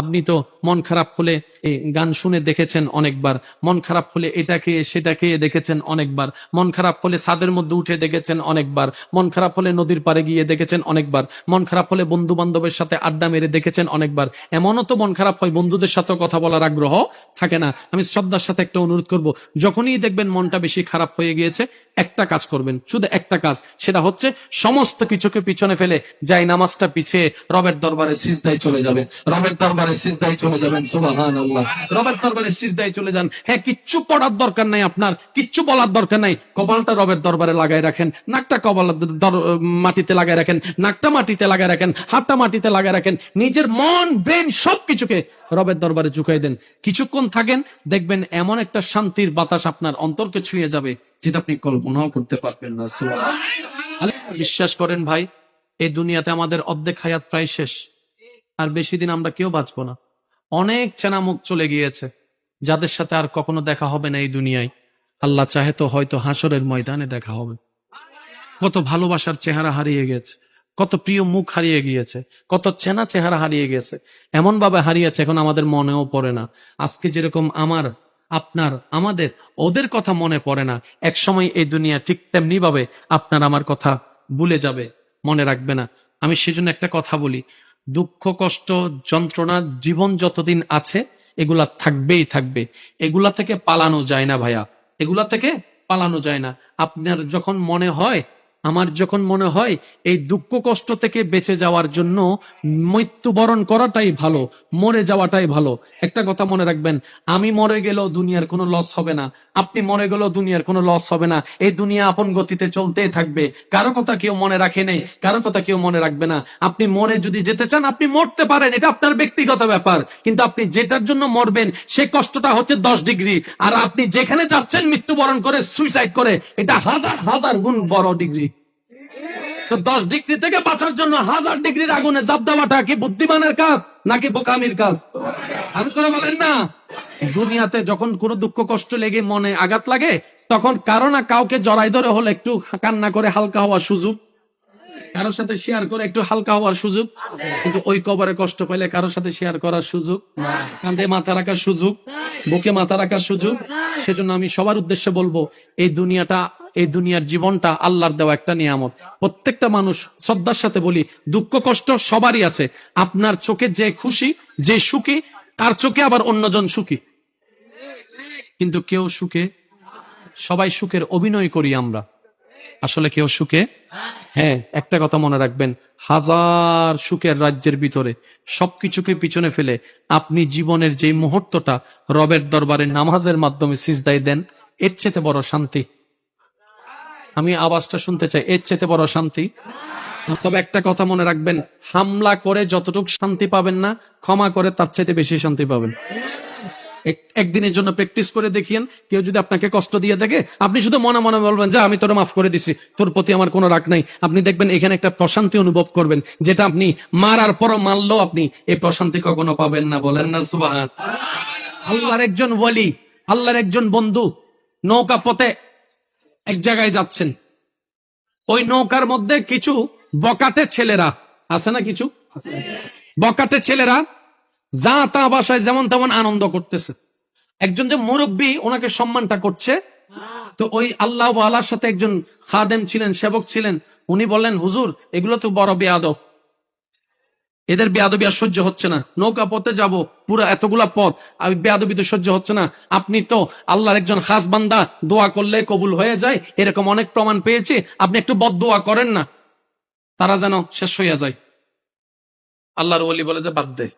আপনি তো মন খারাপ হলে গান শুনে দেখেছেন অনেকবার। মন খারাপ হলে এটা খেয়ে, সেটা খেয়ে দেখেছেন অনেকবার। মন খারাপ হলে ছাদের মধ্যে উঠে দেখেছেন অনেকবার। মন খারাপ হলে নদীর পাড়ে গিয়ে দেখেছেন অনেকবার। মন খারাপ হলে বন্ধু বান্ধবের সাথে আড্ডা মেরে দেখেছেন অনেকবার। এমনও তো মন খারাপ হয় বন্ধুদের সাথেও কথা বলার আগ্রহ থাকে না। আমি শ্রদ্ধার সাথে একটা অনুরোধ করব, যখনই দেখবেন মনটা বেশি খারাপ হয়ে গিয়েছে, একটা কাজ করবেন। শুধু একটা কাজ, সেটা হচ্ছে সমস্ত কিছুকে পিছনে ফেলে যাই নামাজটা পিছিয়ে রবের দরবারে সিজদায় চলে যাবেন। রবের দরবারে সিজদায় চলে যাবেন রবের দরবারে সিজদায় চলে যান। হ্যাঁ কিচ্ছু পড়ার দরকার নাই আপনার, কিচ্ছু বলার দরকার নাই। কপালটা রবের দরবারে লাগাই রাখেন, নাকটা কপাল মাটিতে লাগাই রাখেন, নাকটা মাটিতে লাগাই রাখেন, হাতটা মাটিতে লাগাই রাখেন, নিজের মন, ব্রেন সবকিছুকে রবের দরবারে ঝুঁকাই দেন। কিছুক্ষণ থাকেন, দেখবেন এমন একটা শান্তির বাতাস আপনার অন্তরকে ছুঁয়ে যাবে, যেটা আপনি কল্পনাও করতে পারবেন না। বিশ্বাস করেন ভাই, এই দুনিয়াতে আমাদের অর্ধেক হায়াত প্রায় শেষ। আর বেশি দিন আমরা কেউ বাঁচবো না। অনেক চেনা মুখ চলে গিয়েছে, যাদের সাথে আর কখনো দেখা হবে না এই দুনিয়ায়। আল্লাহ চাহে তো হয়তো হাসরের ময়দানে দেখা হবে। কত ভালোবাসার চেহারা হারিয়ে গেছে, কত প্রিয় মুখ হারিয়ে গিয়েছে, কত চেনা চেহারা হারিয়ে গেছে। এমন ভাবে হারিয়েছে এখন আমাদের মনেও পড়ে না। আজকে যেরকম আমার, আপনার, আমাদের, ওদের কথা মনে পড়ে না। এক সময় এই দুনিয়া ঠিক তেমনি ভাবে আপনার আমার কথা ভুলে যাবে, মনে রাখবে না। আমি সেজন্য একটা কথা বলি দুঃখ, কষ্ট, যন্ত্রণা, জীবন যতদিন আছে, এগুলা থাকবেই থাকবে। এগুলা থেকে পালানো যায় না ভাইয়া। এগুলা থেকে পালানো যায় না। আপনার যখন মনে হয় আমার যখন মনে হয় এই দুঃখ কষ্ট থেকে বেঁচে যাওয়ার জন্য মৃত্যুবরণ করাটাই ভালো, মরে যাওয়াটাই ভালো। একটা কথা মনে রাখবেন, আমি মরে গেলেও দুনিয়ার কোনো লস হবে না। আপনি মরে গেলেও দুনিয়ার কোনো লস হবে না। এই দুনিয়া আপন গতিতে চলতেই থাকবে। কারও কথা কেউ মনে রাখে নেই, কারও কথা কেউ মনে রাখবে না। আপনি মরে যদি যেতে চান, আপনি মরতে পারেন, এটা আপনার ব্যক্তিগত ব্যাপার। কিন্তু আপনি যেটার জন্য মরবেন, সে কষ্টটা হচ্ছে দশ ডিগ্রি। আর আপনি যেখানে যাচ্ছেন, মৃত্যুবরণ করে সুইসাইড করে, এটা হাজার হাজার গুণ বড় ডিগ্রি। তো দশ ডিগ্রি থেকে বাঁচার জন্য হাজার ডিগ্রির আগুনে জাপ দেওয়াটা কি বুদ্ধিমানের কাজ নাকি বোকামির কাজ? আমি করে বলেন না। দুনিয়াতে যখন কোনো দুঃখ, কষ্ট লেগে মনে আঘাত লাগে, তখন কারও না কাউকে জড়াই ধরে হলে একটু কান্না করে হালকা হওয়ার সুযোগ। কারোর সাথে শেয়ার করে একটু হালকা হওয়ার সুযোগ। কিন্তু ওই কবরে কষ্ট পাইলে কারোর সাথে শেয়ার করার সুযোগ কাঁধে মাথা রাখার সুযোগ, বুকে মাথা রাখার সুযোগ। সেজন্য আমি সবার উদ্দেশ্যে বলব, এই দুনিয়াটা এই দুনিয়ার জীবনটা আল্লাহর দেওয়া একটা নিয়ামত। প্রত্যেকটা মানুষ, শ্রদ্ধার সাথে বলি, দুঃখ, কষ্ট সবারই আছে। আপনার চোখে যে খুশি, যে সুখী, তার চোখে আবার অন্যজন সুখী। কিন্তু কেউ সুখে, সবাই সুখের অভিনয় করি আমরা। আসলে কেউ সুখে? হ্যাঁ একটা কথা মনে রাখবেন, হাজার সুখের রাজ্যের ভিতরে সবকিছুকে পিছনে ফেলে আপনি জীবনের যে মুহূর্তটা রবের দরবারে নামাজের মাধ্যমে সিজদাই দেন, এর চেতে বড় শান্তি আমি আওয়াজটা শুনতে চাই। এর চেতে বড় শান্তি। তবে একটা কথা মনে রাখবেন, হামলা করে যতটুকু শান্তি পাবেন না, ক্ষমা করে তার চাইতে বেশি শান্তি পাবেন। একদিনের জন্য প্র্যাকটিস করে দেখিয়েন, কেউ যদি আপনাকে কষ্ট দিয়ে থাকে আপনি শুধু মনে মনে বলবেন, যে, আমি তোরে মাফ করে দিছি, তোর প্রতি আমার কোনো রাগ নাই। আপনি দেখবেন এখানে একটা প্রশান্তি অনুভব করবেন, যেটা আপনি মারার পরও মারলেও আপনি এই প্রশান্তি কখনো পাবেন না। বলেন না সুবাহ আল্লাহর একজন ওয়ালি, আল্লাহর একজন বন্ধু, নৌকা পথে এক জায়গায় যাচ্ছেন। ওই নৌকার মধ্যে কিছু বকাটে ছেলেরা, আছে না কিছু? বকাটে ছেলেরা যা তা বাসায় যেমন তেমন আনন্দ করতেছে। একজন যে মুরব্বী ওনাকে সম্মানটা করছে। তো ওই আল্লাহ আল্লাহর সাথে একজন খাদেম ছিলেন, সেবক ছিলেন। উনি বললেন, হুজুর, এগুলো তো বড় বেয়াদব। এদের বেয়াদবি আর সহ্য হচ্ছে না। নৌকা পথে যাব, পুরো এতগুলা পথ আমি বেয়াদবি তো সহ্য হচ্ছে না। আপনি তো আল্লাহর একজন খাস বান্দা, দোয়া করলে কবুল হয়ে যায়, এরকম অনেক প্রমাণ পেয়েছি, আপনি একটু বদ দোয়া করেন না। তারা যেন শেষ হইয়া যায়। আল্লাহর ওলি বলে যে, বাদ দে,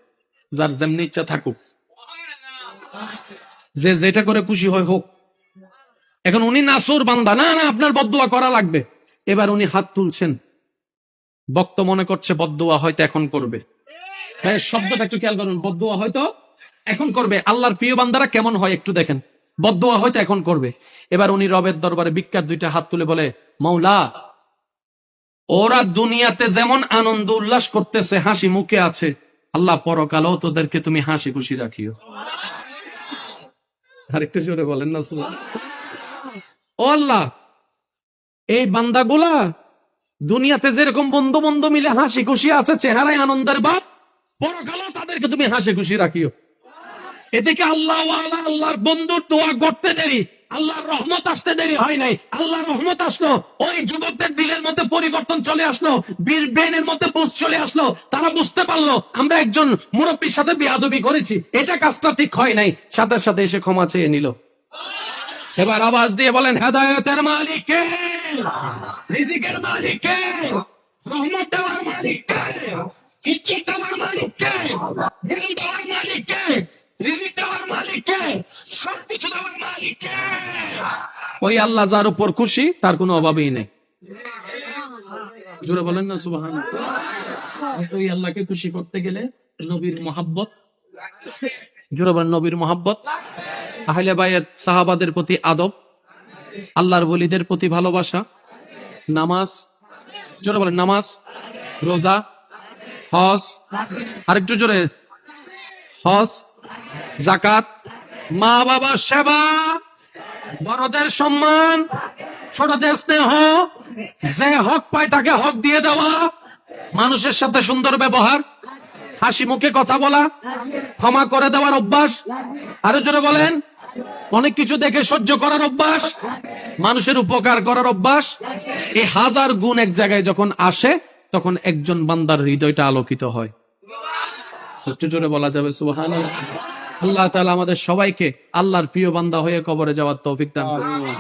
যার যেমনি ইচ্ছা থাকুক। যে যেটা করে খুশি হয় হোক। এখন উনি নাসুর বান্দা, না না, আপনার বদুয়া করা লাগবে। এবার উনি হাত তুলছেন। বক্ত মনে করছে বদুয়া হয়তো এখন করবে। হ্যাঁ শব্দটা একটু খেয়াল করুন বদুয়া হয়তো এখন করবে। আল্লাহর প্রিয় বান্দারা কেমন হয় একটু দেখেন। বদুয়া হয়তো এখন করবে। এবার উনি রবের দরবারে বিখ্যাত দুইটা হাত তুলে বলে মৌলা ওরা দুনিয়াতে যেমন আনন্দ উল্লাস করতেছে, হাসি মুখে আছে। আল্লাহ পরকালও তোদেরকে তুমি হাসি খুশি রাখিও। আরেকটু জোরে বলেন না। ও আল্লাহ, এই বান্দাগুলা দুনিয়াতে যেরকম বন্ধু বন্ধু মিলে হাসি খুশি আছে, চেহারায় আনন্দের বাপ পরকালও তাদেরকে তুমি হাসি খুশি রাখিও এদিকে আল্লাহ আল্লাহর বন্ধুর দোয়া করতে দেরি? আল্লাহর রহমত আসতে দেরি হয় নাই? আল্লাহর রহমত আসলো, ওই যুবকদের দিলের মধ্যে পরিবর্তন চলে আসলো, বীর বেনের মধ্যে বুঝ চলে আসলো, তারা বুঝতে পারল, আমরা একজন মুরব্বীর সাথে বিয়াদবি করেছি, এটা কাজটা ঠিক হয় নাই। সাথে সাথে এসে ক্ষমা চেয়ে নিল। এবার আওয়াজ দিয়ে বলেন, হেদায়তের মালিক, রিজিকের ওই আল্লাহ যার উপর খুশি, তার কোনো অভাবই নেই। জোরে বলেন না সুবাহান ওই আল্লাহকে খুশি করতে গেলে নবীর মহাব্বত, জোরে বলেন, নবীর আহলে বাইত সাহাবাদের প্রতি আদব, আল্লাহর ওলিদের প্রতি ভালোবাসা, নামাজ, জোরে বলেন, নামাজ, রোজা, হজ, আরেকটু জোরে, হজ জাকাত মা বাবার সেবা, বড়দের সম্মান, ছোটদের স্নেহ, যে হক পায় তাকে হক দিয়ে দেওয়া, মানুষের সাথে সুন্দর ব্যবহার, হাসি মুখে কথা বলা, ক্ষমা করে দেওয়ার অভ্যাস, আরও জোরে বলেন অনেক কিছু দেখে সহ্য করার অভ্যাস, মানুষের উপকার করার অভ্যাস। এই হাজার গুণ এক জায়গায় যখন আসে, তখন একজন বান্দার হৃদয়টা আলোকিত হয়। বলা যাবে আল্লাহ তাআলা আমাদের সবাইকে আল্লাহর প্রিয় বান্দা হয়ে কবরে যাওয়ার তৌফিক দান করুন।